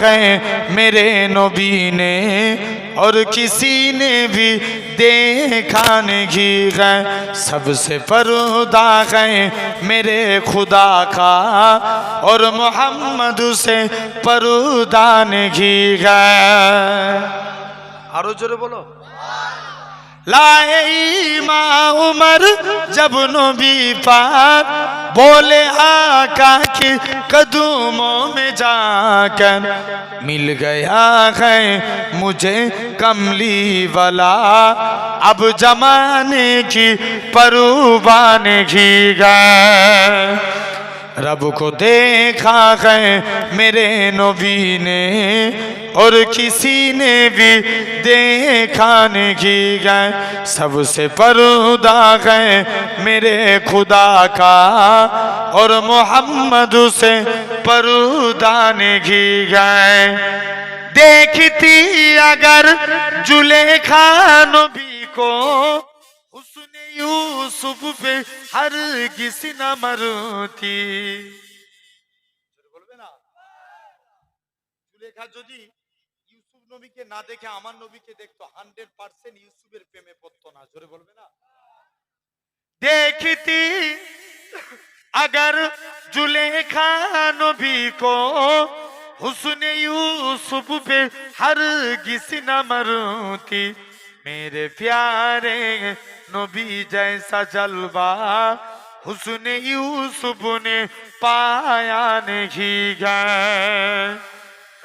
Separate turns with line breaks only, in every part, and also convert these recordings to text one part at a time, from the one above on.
ہے میرے نبی نے اور کسی نے بھی دیکھا نہیں ہے۔ سب سے فردا ہے میرے خدا کا اور محمد سے پردہ نہیں ہے۔ آروجر بولو۔ لائے ایمہ عمر جب نبی پاک بولے آقا کے قدموں میں جا کر مل گیا ہے مجھے کملی والا۔ اب جمانے کی پروبان کی گئے رب کو دیکھا ہے میرے نبی نے۔ اور کسی نے بھی دیکھا نہیں گئے سب سے پردہ گئے میرے خدا کا۔ اور محمد سے پردہ نہیں گئے دیکھتی اگر جلیخا نبی کو حسن یوسف پہ ہر کسی نہ مرتی۔ ইউসুফ নবীকে না দেখে আমার নবীকে দেখতো হান্ড্রেড পার্সেন্ট ইউসুফের প্রেমে না। জোরে বলবে না? کو حسن یوسف پہ ہر کسی نہ مرتی میرے پیارے نبی جیسا جلوہ حسن یوسف نے پایا نہیں گیا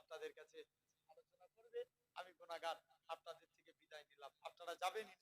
আপনাদের কাছে আলোচনা করবে। আমি গুণাগার আপনাদের থেকে বিদায় নিলাম। আপনারা যাবেন